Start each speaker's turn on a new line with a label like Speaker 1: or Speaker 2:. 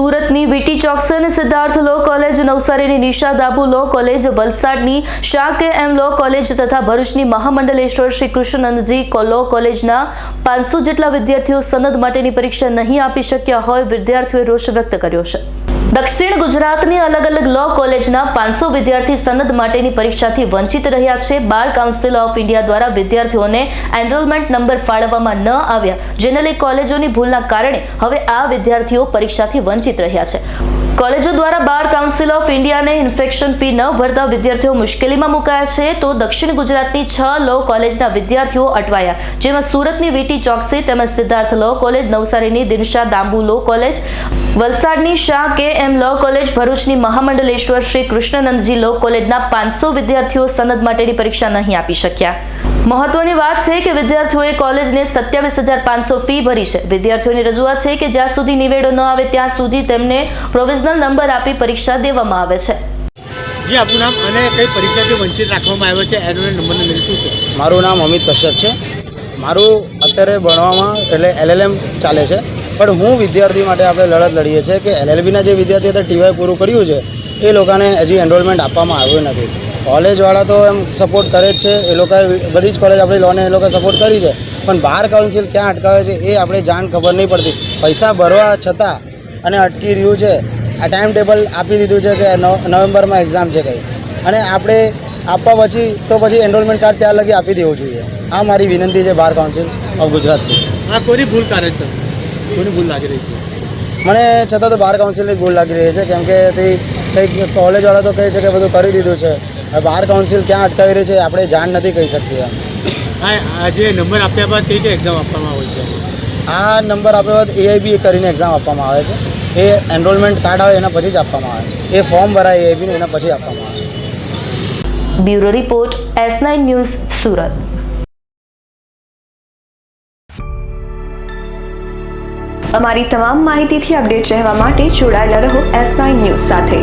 Speaker 1: સુરતની VT Choksi Siddharth law college, નવસારીની Nisha Dabu law college, વલસાડની Shah K M લો college તથા ભરૂચની મહામંડલેશ્વર શ્રી કૃષ્ણનંદજી લો કોલેજના પાંચસો જેટલા વિદ્યાર્થીઓ સનદ માટેની પરીક્ષા નહીં આપી શક્યા હોય, વિદ્યાર્થીઓએ રોષ વ્યક્ત કર્યો છે. દક્ષિણ ગુજરાતની અલગ અલગ લો કોલેજના પાંચસો વિદ્યાર્થી સનદ માટેની પરીક્ષાથી વંચિત રહ્યા છે. બાર કાઉન્સિલ ઓફ ઇન્ડિયા દ્વારા વિદ્યાર્થીઓને એનરોલમેન્ટ નંબર ફાળવવામાં ન આવ્યા. જેને લઈ કોલેજોની ભૂલના કારણે હવે આ વિદ્યાર્થીઓ પરીક્ષાથી વંચિત રહ્યા છે. કોલેજો દ્વારા બાર કાઉન્સિલ ઓફ ઇન્ડિયાને ઇન્ફેક્શન ફી ન ભરતા વિદ્યાર્થીઓ મુશ્કેલીમાં મુકાયા છે, તો દક્ષિણ ગુજરાતની છ લો કોલેજના વિદ્યાર્થીઓ અટવાયા, જેમાં સુરતની વીટી ચોકસી તેમજ સિદ્ધાર્થ લો કોલેજ, નવસારીની દિનશા દાંબુ લો કોલેજ, વલસાડની શાહ કે એમ લો કોલેજ, ભરૂચની મહામંડલેશ્વર શ્રી કૃષ્ણનંદજી લો કોલેજના પાંચસો વિદ્યાર્થીઓ સનદ માટેની પરીક્ષા નહીં આપી શક્યા. મહત્વની વાત છે કે વિદ્યાર્થીઓએ કોલેજને સત્યાવીસ હજાર પાંચસો ફી ભરી છે. વિદ્યાર્થીઓની રજૂઆત છે કે જ્યાં સુધી નિવેડો ન આવે ત્યાં સુધી તેમને પ્રોવિઝનલ નંબર આપી પરીક્ષા દેવામાં આવે છે.
Speaker 2: જી આપનું નામ અને કઈ પરીક્ષાથી વંચિત રાખવામાં આવ્યો છે? એનો નંબરનો મિલ શું છે?
Speaker 3: મારું નામ અમિત કશ્યપ છે. મારું અત્યારે ભણવામાં એટલે એલએલએમ ચાલે છે. પણ હું વિદ્યાર્થી માટે આપણે લડત લડીએ છીએ કે એલએલબીના જે વિદ્યાર્થી અત્યારે ટીવાય પૂરું કર્યું છે એ લોકોને હજી એનરોલમેન્ટ આપવામાં આવ્યું નથી. કોલેજવાળા તો એમ સપોર્ટ કરે જ છે. એ લોકોએ બધી જ કોલેજ આપણી લોને એ લોકોએ સપોર્ટ કરી છે. પણ બાર કાઉન્સિલ ક્યાં અટકાવે છે એ આપણે જાણ ખબર નહીં પડતી. પૈસા ભરવા છતાં અને અટકી રહ્યું છે. આ ટાઈમ ટેબલ આપી દીધું છે કે નવ- નવેમ્બરમાં એક્ઝામ છે કંઈ. અને આપણે આપવા પછી તો પછી એનરોલમેન્ટ કાર્ડ ત્યાં લગી આપી દેવું જોઈએ. આ મારી વિનંતી છે બાર કાઉન્સિલ ઓફ ગુજરાતથી
Speaker 2: આ કોની ભૂલ કારણ કોની ભૂલ લાગી રહી છે?
Speaker 3: મને છતાં તો બાર કાઉન્સિલની ભૂલ લાગી રહી છે. કેમ કે તે કંઈક કોલેજવાળા તો કહે છે કે બધું કરી દીધું છે. હવે બાર કાઉન્સિલ ક્યાં અટકાવી રહી છે આપણે જાણ નથી કહી
Speaker 2: આ આ જે નંબર આપ્યા બાદ કઈ કઈ એક્ઝામ આપવામાં આવે છે?
Speaker 3: આ નંબર આપ્યા બાદ એઆઈબી કરીને એક્ઝામ આપવામાં આવે છે. એ એનરોલમેન્ટ કાર્ડ આવે એના પછી જ આપવામાં આવે. એ ફોર્મ ભરાય એઆઈબીનું એના પછી આપવામાં આવે.
Speaker 1: Bureau report S nine news Surat.
Speaker 4: અમારી તમામ માહિતીથી અપડેટ રહેવા માટે જોડાયેલા રહો એસ નાઇન ન્યૂઝ સાથે.